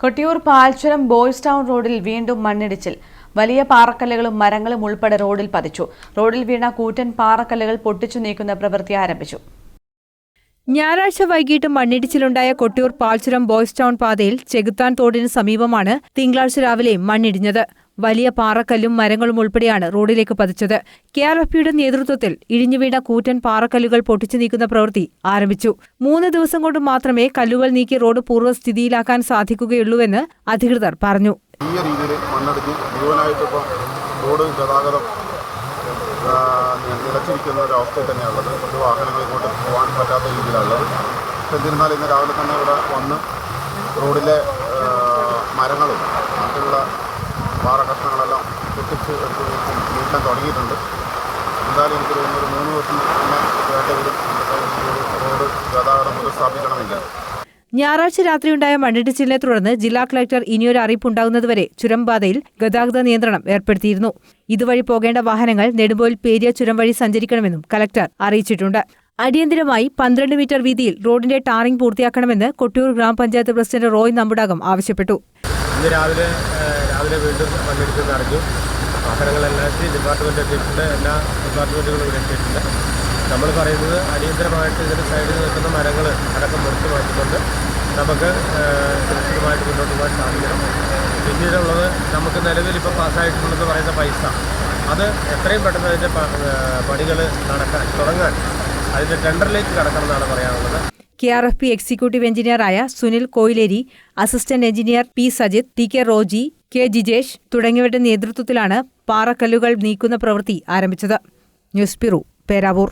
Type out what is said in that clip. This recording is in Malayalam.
കൊട്ടിയൂർ പാൽച്ചുരം ബോയ്സ് ടൗൺ റോഡിൽ വീണ്ടും മണ്ണിടിച്ചിൽ. വലിയ പാറക്കല്ലുകളും മരങ്ങളും ഉൾപ്പെടെ റോഡിൽ പതിച്ചു. റോഡിൽ വീണ കൂറ്റൻ പാറക്കല്ലുകൾ പൊട്ടിച്ചു നീക്കുന്ന പ്രവൃത്തി ആരംഭിച്ചു. ഞായറാഴ്ച വൈകിട്ട് മണ്ണിടിച്ചിലുണ്ടായ കൊട്ടിയൂർ പാൽച്ചുരം ബോയ്സ് ടൗൺ പാതയിൽ ചെകുത്താൻ തോടിന് സമീപമാണ് തിങ്കളാഴ്ച രാവിലെ മണ്ണിടിഞ്ഞത്. വലിയ പാറക്കല്ലും മരങ്ങളും ഉൾപ്പെടെയാണ് റോഡിലേക്ക് പതിച്ചത്. കെ ആർ എഫ് പിയുടെ നേതൃത്വത്തിൽ ഇടിഞ്ഞുവീണ കൂറ്റൻ പാറക്കല്ലുകൾ പൊട്ടിച്ചു നീക്കുന്ന പ്രവൃത്തി ആരംഭിച്ചു. മൂന്ന് ദിവസം കൊണ്ട് മാത്രമേ കല്ലുകൾ നീക്കി റോഡ് പൂർവസ്ഥിതിയിലാക്കാൻ സാധിക്കുകയുള്ളൂവെന്ന് അധികൃതർ പറഞ്ഞു. രീതിയിൽ റോഡ് നിലച്ചിരിക്കുന്ന ഒരു അവസ്ഥയിൽ തന്നെയാണുള്ളത്. ഒരു വാഹനങ്ങൾ ഇങ്ങോട്ട് പോകാൻ പറ്റാത്ത രീതിയിലുള്ളത് എന്നിരുന്നാൽ ഇന്ന് രാവിലെ തന്നെ ഇവിടെ വന്ന് റോഡിലെ മരങ്ങളും മറ്റുള്ള പാറ കഷ്ണങ്ങളെല്ലാം പൊട്ടിച്ച് എടുത്ത് നീട്ടാൻ തുടങ്ങിയിട്ടുണ്ട്. എന്തായാലും എനിക്ക് തോന്നുന്നു ഒരു മൂന്ന് ദിവസം തന്നെ വേണ്ട റോഡ് ഗതാഗതം പുനഃസ്ഥാപിക്കണമെങ്കിൽ. ഞായറാഴ്ച രാത്രിയുണ്ടായ മണ്ണിടിച്ചിലിനെ തുടർന്ന് ജില്ലാ കളക്ടർ ഇനിയൊരു അറിയിപ്പുണ്ടാകുന്നതുവരെ ചുരംപാതയിൽ ഗതാഗത നിയന്ത്രണം ഏർപ്പെടുത്തിയിരുന്നു. ഇതുവഴി പോകേണ്ട വാഹനങ്ങൾ നെടുമ്പോയിൽ പേരിയ ചുരം വഴി സഞ്ചരിക്കണമെന്നും കലക്ടർ അറിയിച്ചിട്ടുണ്ട്. അടിയന്തിരമായി പന്ത്രണ്ട് മീറ്റർ വീതിയിൽ റോഡിന്റെ ടാറിംഗ് പൂർത്തിയാക്കണമെന്ന് കൊട്ടിയൂർ ഗ്രാമപഞ്ചായത്ത് പ്രസിഡന്റ് റോയ് നമ്പുടാകം ആവശ്യപ്പെട്ടു. ഇന്ന് രാവിലെ രാവിലെ വീണ്ടും മണ്ണിടിച്ചിൽ നടന്നു വാഹനങ്ങളെല്ലാം ഡിപ്പാർട്ട്മെന്റ് എത്തിയിട്ടുണ്ട്. എല്ലാ ഡിപ്പാർട്ട്മെന്റുകളും ഇവിടെ എത്തിയിട്ടുണ്ട്. നമ്മൾ പറയുന്നത് അടിയന്തരമായിട്ട് ഇതിന്റെ സൈഡിൽ നിൽക്കുന്ന മരങ്ങൾ അടക്കം മുറിച്ച് മാറ്റിക്കൊണ്ട് നമുക്ക് സുരക്ഷിതമായിട്ട് മുന്നോട്ട് പോകാൻ സാധിക്കണം. പിന്നീടുള്ളത് നമുക്ക് നിലവിൽ ഇപ്പോൾ പാസ്സായിട്ടുള്ളതെന്ന് പറയുന്ന പൈസ. അത് എത്രയും പെട്ടെന്ന് അതിന്റെ പണികൾ നടക്കാൻ തുടങ്ങാൻ അതിന്റെ ടെൻഡറിലേക്ക് കടക്കണം എന്നാണ് പറയാനുള്ളത്. K R F P executive എഞ്ചിനീയറായ Sunil Koileri assistant engineer P Sajith T K Roji K Jijesh തുടങ്ങിയവരുടെ നേതൃത്വത്തിലാണ് പാറക്കല്ലുകൾ നീക്കുന്ന പ്രവൃത്തി ആരംഭിച്ചത്. News bureau Peravoor.